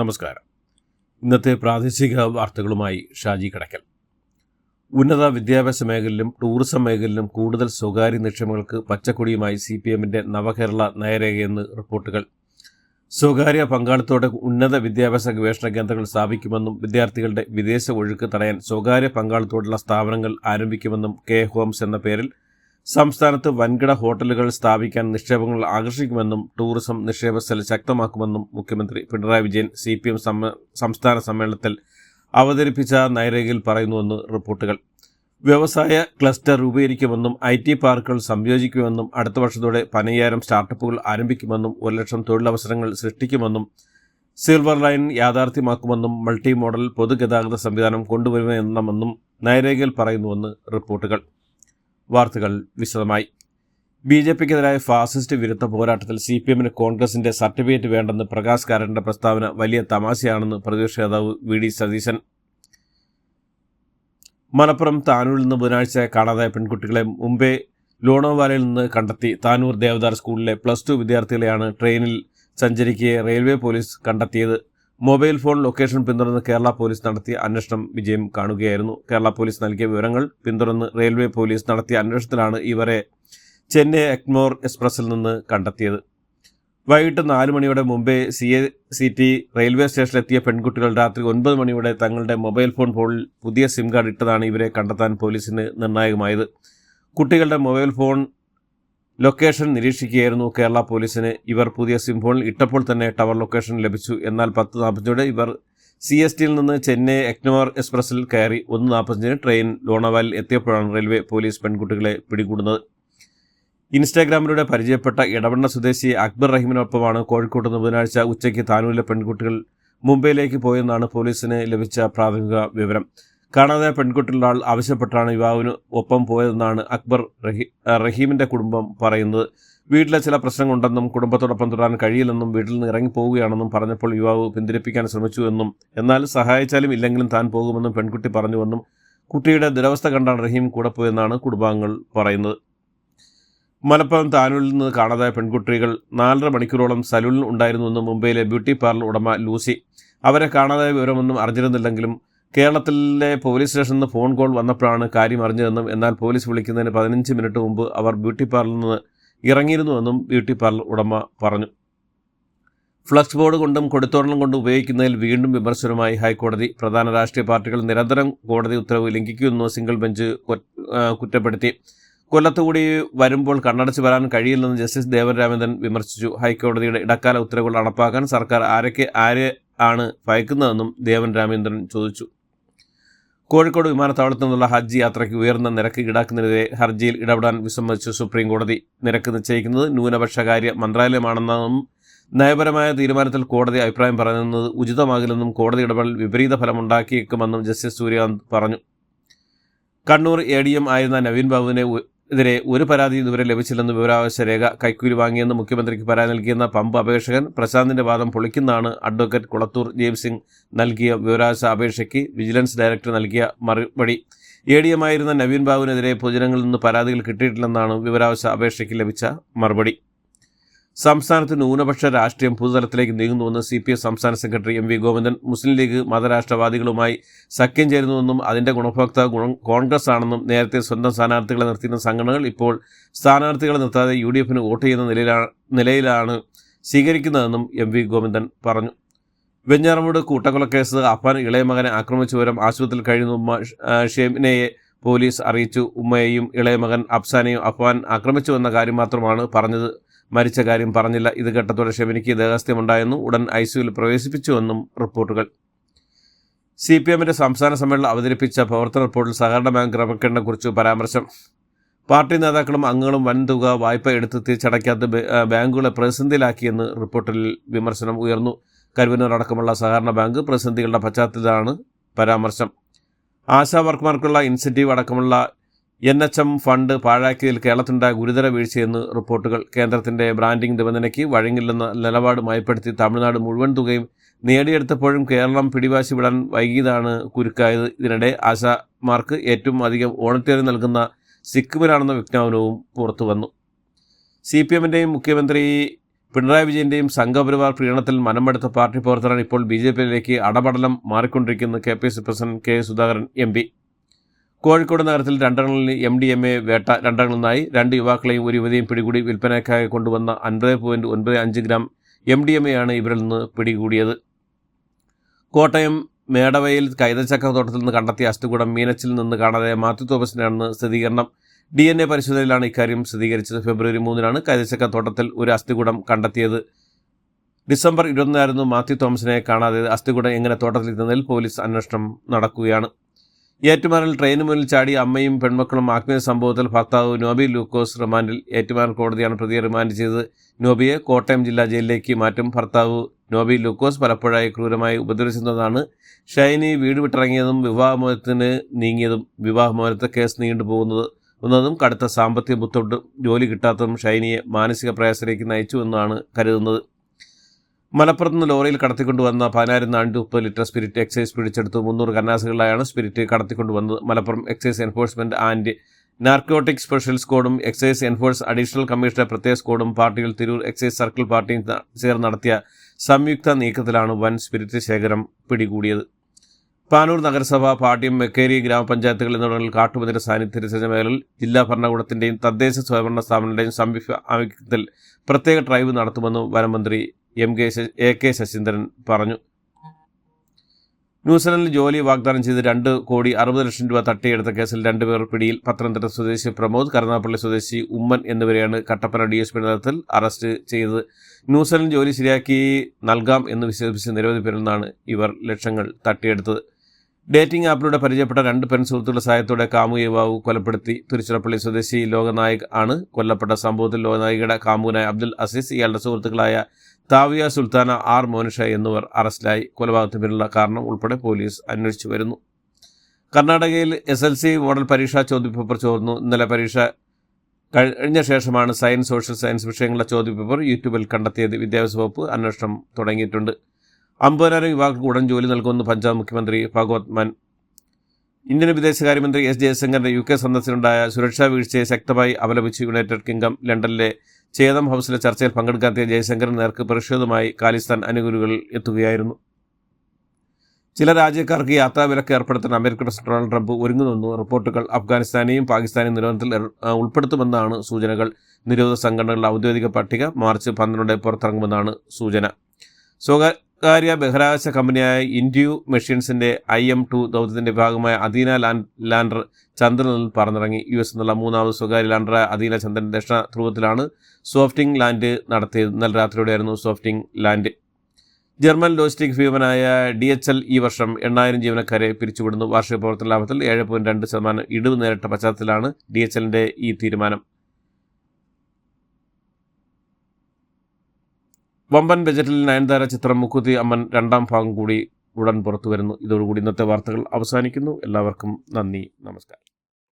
നമസ്കാരം. ഇന്നത്തെ പ്രാദേശിക വാർത്തകളുമായി ഷാജി കടക്കൽ. ഉന്നത വിദ്യാഭ്യാസ മേഖലയിലും ടൂറിസം മേഖലയിലും കൂടുതൽ സ്വകാര്യ നിക്ഷേപങ്ങൾക്ക് പച്ചക്കൊടിയുമായി സി പി എമ്മിന്റെ നവകേരള നയരേഖയെന്ന് റിപ്പോർട്ടുകൾ. സ്വകാര്യ പങ്കാളിത്തോടെ ഉന്നത വിദ്യാഭ്യാസ ഗവേഷണ കേന്ദ്രങ്ങൾ സ്ഥാപിക്കുമെന്നും വിദ്യാർത്ഥികളുടെ വിദേശ ഒഴുക്ക് തടയാൻ സ്വകാര്യ പങ്കാളിത്തോടുള്ള സ്ഥാപനങ്ങൾ ആരംഭിക്കുമെന്നും കെ. ഹോംസ് എന്ന പേരിൽ സംസ്ഥാനത്ത് വൻകിട ഹോട്ടലുകൾ സ്ഥാപിക്കാൻ നിക്ഷേപങ്ങൾ ആകർഷിക്കുമെന്നും ടൂറിസം നിക്ഷേപ സെൽ ശക്തമാക്കുമെന്നും മുഖ്യമന്ത്രി Pinarayi Vijayan C P M സംസ്ഥാന സമ്മേളനത്തിൽ അവതരിപ്പിച്ച നയരേഖയിൽ പറയുന്നുവെന്ന് റിപ്പോർട്ടുകൾ. വ്യവസായ ക്ലസ്റ്റർ രൂപീകരിക്കുമെന്നും ഐ ടി പാർക്കുകൾ സംയോജിക്കുമെന്നും അടുത്ത വർഷത്തോടെ പതിനയ്യായിരം സ്റ്റാർട്ടപ്പുകൾ ആരംഭിക്കുമെന്നും ഒരു ലക്ഷം തൊഴിലവസരങ്ങൾ സൃഷ്ടിക്കുമെന്നും സിൽവർ ലൈൻ യാഥാർത്ഥ്യമാക്കുമെന്നും മൾട്ടി മോഡൽ പൊതുഗതാഗത സംവിധാനം കൊണ്ടുവരുമെന്നും നയരേഖയിൽ പറയുന്നുവെന്ന് റിപ്പോർട്ടുകൾ. വാർത്തകൾ വിശദമായി. ബി ജെ പിക്കെതിരായ ഫാസിസ്റ്റ് വിരുദ്ധ പോരാട്ടത്തിൽ സി പി എമ്മിന് കോൺഗ്രസിന്റെ സർട്ടിഫിക്കറ്റ് വേണ്ടെന്ന് പ്രകാശ് കാരന്റെ പ്രസ്താവന വലിയ തമാശയാണെന്ന് പ്രതിപക്ഷ നേതാവ് വി ഡി സതീശൻ. മലപ്പുറം താനൂരിൽ നിന്ന് ബുധനാഴ്ച കാണാതായ പെൺകുട്ടികളെ മുംബൈ ലോണോവാലയിൽ നിന്ന് കണ്ടെത്തി താനൂർ ദേവദാർ സ്കൂളിലെ പ്ലസ് ടു വിദ്യാർത്ഥികളെയാണ് ട്രെയിനിൽ സഞ്ചരിക്കെ റെയിൽവേ പോലീസ് കണ്ടെത്തിയത്. മൊബൈൽ ഫോൺ ലൊക്കേഷൻ പിന്തുടർന്ന് കേരള പോലീസ് നടത്തിയ അന്വേഷണം വിജയം കാണുകയായിരുന്നു. കേരള പോലീസ് നൽകിയ വിവരങ്ങൾ പിന്തുടർന്ന് റെയിൽവേ പോലീസ് നടത്തിയ അന്വേഷണത്തിലാണ് ഇവരെ ചെന്നൈ എക്മോർ എക്സ്പ്രസിൽ നിന്ന് കണ്ടെത്തിയത്. വൈകിട്ട് നാല് മണിയോടെ Mumbai C A C T railway സ്റ്റേഷനിലെത്തിയ പെൺകുട്ടികൾ രാത്രി ഒൻപത് മണിയോടെ തങ്ങളുടെ മൊബൈൽ ഫോൺ ഫോണിൽ പുതിയ സിം കാർഡ് ഇട്ടതാണ് ഇവരെ കണ്ടെത്താൻ പോലീസിന് നിർണായകമായത്. കുട്ടികളുടെ മൊബൈൽ ഫോൺ ലൊക്കേഷൻ നിരീക്ഷിക്കുകയായിരുന്നു കേരള പോലീസിന്. ഇവർ പുതിയ സിംഫോണിൽ ഇട്ടപ്പോൾ തന്നെ ടവർ ലൊക്കേഷൻ ലഭിച്ചു. എന്നാൽ പത്ത് നാൽപ്പത്തിയോടെ ഇവർ സി എസ് ടിയിൽ നിന്ന് ചെന്നൈ എക്നോർ എക്സ്പ്രസിൽ കയറി ഒന്ന് നാൽപ്പത്തഞ്ചിന് ട്രെയിൻ ലോണവാലിൽ എത്തിയപ്പോഴാണ് റെയിൽവേ പോലീസ് പെൺകുട്ടികളെ പിടികൂടുന്നത്. ഇൻസ്റ്റാഗ്രാമിലൂടെ പരിചയപ്പെട്ട ഇടവണ്ണ സ്വദേശി അക്ബർ റഹീമിനൊപ്പമാണ് കോഴിക്കോട്ട് നിന്ന് ബുധനാഴ്ച ഉച്ചയ്ക്ക് താനൂരിലെ പെൺകുട്ടികൾ മുംബൈയിലേക്ക് പോയെന്നാണ് പോലീസിന് ലഭിച്ച പ്രാഥമിക വിവരം. കാണാതായ പെൺകുട്ടികളുടെ ആൾ ആവശ്യപ്പെട്ടാണ് യുവാവിന് ഒപ്പം പോയതെന്നാണ് അക്ബർ റഹീ റഹീമിന്റെ കുടുംബം പറയുന്നത്. വീട്ടിലെ ചില പ്രശ്നങ്ങളുണ്ടെന്നും കുടുംബത്തോടൊപ്പം തുടരാൻ കഴിയില്ലെന്നും വീട്ടിൽ നിന്ന് ഇറങ്ങിപ്പോവുകയാണെന്നും പറഞ്ഞപ്പോൾ യുവാവ് പിന്തിരിപ്പിക്കാൻ ശ്രമിച്ചുവെന്നും എന്നാൽ സഹായിച്ചാലും ഇല്ലെങ്കിലും താൻ പോകുമെന്നും പെൺകുട്ടി പറഞ്ഞുവെന്നും കുട്ടിയുടെ ദുരവസ്ഥ കണ്ടാണ് റഹീം കൂടെ പോയെന്നാണ് കുടുംബാംഗങ്ങൾ പറയുന്നത്. മലപ്പുറം താനൂരിൽ നിന്ന് കാണാതായ പെൺകുട്ടികൾ നാലര മണിക്കൂറോളം സലൂണിൽ ഉണ്ടായിരുന്നുവെന്നും മുംബൈയിലെ ബ്യൂട്ടി പാർലർ ഉടമ ലൂസി. അവരെ കാണാതായ വിവരമൊന്നും അറിഞ്ഞിരുന്നില്ലെങ്കിലും കേരളത്തിലെ പോലീസ് സ്റ്റേഷനിൽ നിന്ന് ഫോൺ കോൾ വന്നപ്പോഴാണ് കാര്യം അറിഞ്ഞതെന്നും എന്നാൽ പോലീസ് വിളിക്കുന്നതിന് പതിനഞ്ച് മിനിറ്റ് മുമ്പ് അവർ ബ്യൂട്ടി പാർലറിൽ നിന്ന് ഇറങ്ങിയിരുന്നുവെന്നും ബ്യൂട്ടി പാർലർ ഉടമ പറഞ്ഞു. ഫ്ലക്സ് ബോർഡ് കൊണ്ടും കൊടുത്തോടണം കൊണ്ടും ഉപയോഗിക്കുന്നതിൽ വീണ്ടും വിമർശനവുമായി ഹൈക്കോടതി. പ്രധാന രാഷ്ട്രീയ പാർട്ടികൾ നിരന്തരം കോടതി ഉത്തരവ് ലംഘിക്കുമെന്ന് സിംഗിൾ ബെഞ്ച് കുറ്റപ്പെടുത്തി. കൊല്ലത്തുകൂടി വരുമ്പോൾ കണ്ണടച്ച് വരാൻ കഴിയില്ലെന്ന് ജസ്റ്റിസ് ദേവരാമേന്ദ്രൻ വിമർശിച്ചു. ഹൈക്കോടതിയുടെ ഇടക്കാല ഉത്തരവുകൾ നടപ്പാക്കാൻ സർക്കാർ ആരൊക്കെ ആരെ ആണ് ഭയക്കുന്നതെന്നും ദേവൻ രാമേന്ദ്രൻ ചോദിച്ചു. കോഴിക്കോട് വിമാനത്താവളത്തിൽ നിന്നുള്ള ഹജ്ജ് യാത്രയ്ക്ക് ഉയർന്ന നിരക്ക് ഈടാക്കുന്നതിനെതിരെ ഹർജിയിൽ ഇടപെടാൻ വിസമ്മതിച്ച സുപ്രീം കോടതി. നിരക്ക് നിശ്ചയിക്കുന്നത് ന്യൂനപക്ഷകാര്യ മന്ത്രാലയമാണെന്നും നയപരമായ തീരുമാനത്തിൽ കോടതി അഭിപ്രായം പറയുന്നത് ഉചിതമാകില്ലെന്നും കോടതി ഇടപെടൽ വിപരീത ഫലമുണ്ടാക്കിയേക്കുമെന്നും ജസ്റ്റിസ് സൂര്യകാന്ത് പറഞ്ഞു. കണ്ണൂർ എ ഡി എം ആയിരുന്ന നവീൻ ബാബുവിനെ എതിരെ ഒരു പരാതി ഇതുവരെ ലഭിച്ചില്ലെന്ന് വിവരാവകാശ രേഖ കൈക്കൂലി വാങ്ങിയെന്ന് മുഖ്യമന്ത്രിക്ക് പരാതി നൽകിയെന്ന പമ്പ് അപേക്ഷകൻ പ്രശാന്തിന്റെ വാദം പൊളിക്കുന്നതാണ് അഡ്വക്കേറ്റ് കുളത്തൂർ ജെയിംസ് സിംഗ് നൽകിയ വിവരാവകാശ അപേക്ഷയ്ക്ക് വിജിലൻസ് ഡയറക്ടർ നൽകിയ മറുപടി. എ ഡി എം ആയിരുന്ന നവീൻ ബാബുവിനെതിരെ പൊതുജനങ്ങളിൽ നിന്ന് പരാതികൾ കിട്ടിയിട്ടില്ലെന്നാണ് വിവരാവകാശ അപേക്ഷയ്ക്ക് ലഭിച്ച മറുപടി. സംസ്ഥാനത്ത് ന്യൂനപക്ഷ രാഷ്ട്രീയം പുതുതലത്തിലേക്ക് നീങ്ങുന്നുവെന്ന് സി പി എസ് സംസ്ഥാന secretary M V Govindan Muslim League മതരാഷ്ട്രവാദികളുമായി സഖ്യം ചേരുന്നുവെന്നും അതിന്റെ ഗുണഭോക്താവ് ഗുണം കോൺഗ്രസ് ആണെന്നും നേരത്തെ സ്വന്തം സ്ഥാനാർത്ഥികളെ നിർത്തിയിരുന്ന സംഘടനകൾ ഇപ്പോൾ സ്ഥാനാർത്ഥികളെ നിർത്താതെ യു ഡി എഫിന് വോട്ട് ചെയ്യുന്ന നിലയിലാണ് നിലയിലാണ് സ്വീകരിക്കുന്നതെന്നും എം വി ഗോവിന്ദൻ പറഞ്ഞു. വെഞ്ഞാറമൂട് കൂട്ടക്കൊലക്കേസ് അഫാൻ ഇളയ മകനെ ആക്രമിച്ചു വരും ആശുപത്രിയിൽ കഴിയുന്ന ഉമ്മ ഷെമിനയെ പോലീസ് അറിയിച്ചു. ഉമ്മയെയും ഇളയ മകൻ അഫ്സാനെയും അഫ്വാൻ ആക്രമിച്ചുവെന്ന കാര്യം മാത്രമാണ് പറഞ്ഞത്. മരിച്ച കാര്യം പറഞ്ഞില്ല. ഇത് ഘട്ടത്തോടെ ഷെമിനിക്ക് ദേഹസ്ഥ്യമുണ്ടായെന്നും ഉടൻ ഐ സിയുവിൽ പ്രവേശിപ്പിച്ചുവെന്നും റിപ്പോർട്ടുകൾ. സി പി എമ്മിന്റെ സംസ്ഥാന സമ്മേളനം അവതരിപ്പിച്ച പ്രവർത്തന റിപ്പോർട്ടിൽ സഹകരണ ബാങ്ക് ക്രമക്കേടിനെക്കുറിച്ച് പരാമർശം. പാർട്ടി നേതാക്കളും അംഗങ്ങളും വൻതുക വായ്പ എടുത്ത് തിരിച്ചടയ്ക്കാത്ത ബാങ്കുകളെ പ്രതിസന്ധിയിലാക്കിയെന്ന് റിപ്പോർട്ടിൽ വിമർശനം ഉയർന്നു. കരുവന്നൂർ അടക്കമുള്ള സഹകരണ ബാങ്ക് പ്രതിസന്ധികളുടെ പശ്ചാത്തലത്തിലാണ് പരാമർശം. ആശാ വർക്കർമാർക്കുള്ള ഇൻസെന്റീവ് അടക്കമുള്ള എൻ എച്ച് എം ഫണ്ട് പാഴാക്കിയതിൽ കേരളത്തിനുണ്ടായ ഗുരുതര വീഴ്ചയെന്ന് റിപ്പോർട്ടുകൾ കേന്ദ്രത്തിന്റെ ബ്രാൻഡിംഗ് നിബന്ധനയ്ക്ക് വഴങ്ങില്ലെന്ന നിലപാട് മയപ്പെടുത്തി തമിഴ്നാട് മുഴുവൻ തുകയും നേടിയെടുത്തപ്പോഴും കേരളം പിടിവാശി വിടാൻ വൈകിയതാണ് കുരുക്കായത്. ഇതിനിടെ ആശാമാർക്ക് ഏറ്റവും അധികം ഓണത്തേറി നൽകുന്ന സിക്കിമിലാണെന്ന വിജ്ഞാപനവും പുറത്തു വന്നു സി പി എമ്മിന്റെയും മുഖ്യമന്ത്രി പിണറായി വിജയന്റെയും സംഘപരിവാർ പ്രീണത്തിൽ മനമെടുത്ത പാർട്ടി പ്രവർത്തകരാണ് ഇപ്പോൾ ബി ജെ പിയിലേക്ക് അടപടലം മാറിക്കൊണ്ടിരിക്കുന്നു K P C president K Sudhakaran M P. Kozhikode നഗരത്തിൽ രണ്ടെണ്ണിൽ എം ഡി എം എ വേട്ട രണ്ടെണ്ണം നിന്നായി രണ്ട് യുവാക്കളെയും ഒരു യുവതിയും പിടികൂടി വിൽപ്പനയ്ക്കായി കൊണ്ടുവന്ന അൻപത് പോയിന്റ് ഒൻപത് അഞ്ച് gram M D M A ആണ് ഇവരിൽ നിന്ന് പിടികൂടിയത്. കോട്ടയം മേടവയിൽ കൈതച്ചക്ക തോട്ടത്തിൽ നിന്ന് കണ്ടെത്തിയ അസ്തുകൂടം മീനച്ചിൽ നിന്ന് കാണാതെ മാത്യു തോമസിനാണെന്ന് സ്ഥിരീകരണം. ഡി എൻ എ പരിശോധനയിലാണ് ഇക്കാര്യം സ്ഥിരീകരിച്ചത്. ഫെബ്രുവരി മൂന്നിനാണ് കൈതച്ചക്ക തോട്ടത്തിൽ ഒരു അസ്ഥികൂടം കണ്ടെത്തിയത്. ഡിസംബർ ഇരുപത്തിനായിരുന്നു മാത്യു തോമസിനെ കാണാതെ അസ്ഥികൂടം എങ്ങനെ തോട്ടത്തിൽ എത്തുന്നതിൽ പോലീസ് അന്വേഷണം നടക്കുകയാണ്. ഏറ്റുമാനൽ ട്രെയിന് മുന്നിൽ ചാടി അമ്മയും പെൺമക്കളും ആത്മീയ സംഭവത്തിൽ ഭർത്താവ് നോബി ലൂക്കോസ് റിമാൻഡിൽ ഏറ്റുമാനൽ കോടതിയാണ് പ്രതിയെ റിമാൻഡ് ചെയ്തത്. നോബിയെ കോട്ടയം ജില്ലാ ജയിലിലേക്ക് മാറ്റും. ഭർത്താവ് നോബി ലൂക്കോസ് പലപ്പോഴായി ക്രൂരമായി ഉപദ്രവിച്ചിരുന്നതാണ്. ഷൈനി വീട് വിട്ടിറങ്ങിയതും വിവാഹമോചനത്തിന് നീങ്ങിയതും വിവാഹമോചനത്തെ കേസ് നീണ്ടുപോകുന്നത് എന്നതും കടുത്ത സാമ്പത്തിക ബുദ്ധിമുട്ടും ജോലി കിട്ടാത്തതും ഷൈനിയെ മാനസിക പ്രയാസത്തിലേക്ക് നയിച്ചു എന്നാണ് കരുതുന്നത്. മലപ്പുറത്ത് നിന്ന് ലോറിയിൽ കടത്തിക്കൊണ്ടുവന്ന പതിനായിരം നാനൂറ്റി മുപ്പത് ലിറ്റർ സ്പിരിറ്റ് എക്സൈസ് പിടിച്ചെടുത്ത്. മുന്നൂറ് കന്നാസുകളിലായാണ് spirit കടത്തിക്കൊണ്ടുവന്നത് Malappuram excise enforcement and narcotic special സ്ക്വാഡും എക്സൈസ് എൻഫോഴ്സ് അഡീഷണൽ കമ്മീഷണർ പ്രത്യേക സ്ക്വാഡും പാർട്ടികൾ തിരൂർ എക്സൈസ് സർക്കിൾ പാർട്ടിയും ചേർന്ന് നടത്തിയ സംയുക്ത നീക്കത്തിലാണ് വൻ സ്പിരിറ്റ് ശേഖരം പിടികൂടിയത്. പാനൂർ നഗരസഭ പാട്യം മെക്കേരി ഗ്രാമപഞ്ചായത്തുകൾ എന്നിവിടങ്ങളിൽ കാട്ടുപതിന്റെ സാന്നിധ്യ മേഖലയിൽ ജില്ലാ ഭരണകൂടത്തിന്റെയും തദ്ദേശ സ്വയംഭരണ സ്ഥാപനങ്ങളുടെയും സംയുക്ത ആഭിമുഖ്യത്തിൽ പ്രത്യേക ഡ്രൈവ് നടത്തുമെന്നും വനമന്ത്രി M K A K Saseendran പറഞ്ഞു. ന്യൂസിലൻഡിൽ ജോലി വാഗ്ദാനം ചെയ്ത് രണ്ട് കോടി അറുപത് ലക്ഷം രൂപ തട്ടിയെടുത്ത കേസിൽ രണ്ടുപേർ പിടിയിൽ. പത്തനംതിട്ട സ്വദേശി പ്രമോദ് കരുനാപ്പള്ളി സ്വദേശി ഉമ്മൻ എന്നിവരെയാണ് കട്ടപ്പന ഡി എസ് പി നേതൃത്വത്തിൽ അറസ്റ്റ് ചെയ്തത്. ന്യൂസിലൻഡ് ജോലി ശരിയാക്കി നൽകാം എന്ന് വിശേഷിപ്പിച്ച് നിരവധി പേരിൽ നിന്നാണ് ഇവർ ലക്ഷങ്ങൾ തട്ടിയെടുത്തത്. ഡേറ്റിംഗ് ആപ്പിലൂടെ പരിചയപ്പെട്ട രണ്ട് പെൺ സുഹൃത്തുക്കളുടെ സഹായത്തോടെ കാമു യുവാവ് കൊലപ്പെടുത്തി. തിരുച്ചിറപ്പള്ളി സ്വദേശി ലോകനായക് ആണ് കൊല്ലപ്പെട്ട സംഭവത്തിൽ ലോകനായികയുടെ കാമുവിനായ അബ്ദുൽ അസീസ് ഇയാളുടെ സുഹൃത്തുക്കളായ താവിയ സുൽത്താന ആർ മോനിഷ എന്നിവർ അറസ്റ്റിലായി. കൊലപാതകത്തിന് പിന്നുള്ള കാരണം ഉൾപ്പെടെ പോലീസ് അന്വേഷിച്ചു വരുന്നു. കർണാടകയിൽ എസ് എൽ സി മോഡൽ പരീക്ഷാ ചോദ്യപേപ്പർ ചോർന്നു. ഇന്നലെ പരീക്ഷ കഴിഞ്ഞ ശേഷമാണ് സയൻസ് സോഷ്യൽ സയൻസ് വിഷയങ്ങളുടെ ചോദ്യപേപ്പർ യൂട്യൂബിൽ കണ്ടെത്തിയത്. വിദ്യാഭ്യാസ വകുപ്പ് അന്വേഷണം തുടങ്ങിയിട്ടുണ്ട്. അമ്പതിനായിരം യുവാക്കൾക്ക് ഉടൻ ജോലി നൽകുമെന്ന് പഞ്ചാബ് മുഖ്യമന്ത്രി ഭഗവത് മാൻ. ഇന്ത്യൻ വിദേശകാര്യമന്ത്രി എസ് ജയശങ്കറിന്റെ യു കെ സന്ദർശനമുണ്ടായ സുരക്ഷാ വീഴ്ചയെ ശക്തമായി അപലപിച്ച് യുണൈറ്റഡ് കിങ്ഡം ലണ്ടനിലെ ചേതം ഹൗസിലെ ചർച്ചയിൽ പങ്കെടുക്കാത്ത ജയശങ്കറിന് നേർക്ക് പ്രതിഷേധമായി ഖാലിസ്ഥാൻ അനുകൂലികൾ എത്തുകയായിരുന്നു. ചില രാജ്യക്കാർക്ക് യാത്രാവിലക്ക് ഏർപ്പെടുത്താൻ അമേരിക്കൻ പ്രസിഡന്റ് ഡൊണാൾഡ് ട്രംപ് ഒരുങ്ങുന്നു റിപ്പോർട്ടുകൾ അഫ്ഗാനിസ്ഥാനെയും പാകിസ്ഥാനെയും നിരോധനത്തിൽ ഉൾപ്പെടുത്തുമെന്നാണ് സൂചനകൾ. നിരോധ സംഘടനകളുടെ ഔദ്യോഗിക പട്ടിക മാർച്ച് പന്ത്രണ്ട് പുറത്തിറങ്ങുമെന്നാണ് സൂചന. സ്വകാര്യ ബഹിരാകാശ കമ്പനിയായ ഇൻഡ്യൂ മെഷീൻസിന്റെ ഐ എം ടു ദൗത്യത്തിന്റെ ഭാഗമായ അദീന ലാൻഡ് ലാൻഡർ ചന്ദ്രനിൽ പറന്നിറങ്ങി. യു എസ് എന്നുള്ള മൂന്നാമത് സ്വകാര്യ ലാൻഡറായ അദീന ചന്ദ്രൻ ദക്ഷിണ ധ്രുവത്തിലാണ് സോഫ്റ്റിംഗ് ലാൻഡ് നടത്തിയത്. ഇന്നലെ രാത്രിയോടെയായിരുന്നു സോഫ്റ്റിംഗ് ലാൻഡ്. ജർമ്മൻ ലോജിസ്റ്റിക് ഭീമനായ ഡി എച്ച് എൽ ഈ വർഷം എണ്ണായിരം ജീവനക്കാരെ പിരിച്ചുവിടുന്നു. വാർഷിക പ്രവർത്തന ലാഭത്തിൽ ഏഴ് പോയിന്റ് രണ്ട് ശതമാനം ഇടിവ് നേരിട്ട പശ്ചാത്തലത്തിലാണ് ഡി എച്ച് എല്ലിന്റെ ഈ തീരുമാനം. വമ്പൻ ബജറ്റിൽ നയൻതാര ചിത്രം മുക്കുത്തി അമ്മൻ രണ്ടാം ഭാഗം കൂടി ഉടൻ പുറത്തു വരുന്നു ഇതോടുകൂടി ഇന്നത്തെ വാർത്തകൾ അവസാനിക്കുന്നു. എല്ലാവർക്കും നന്ദി. നമസ്കാരം.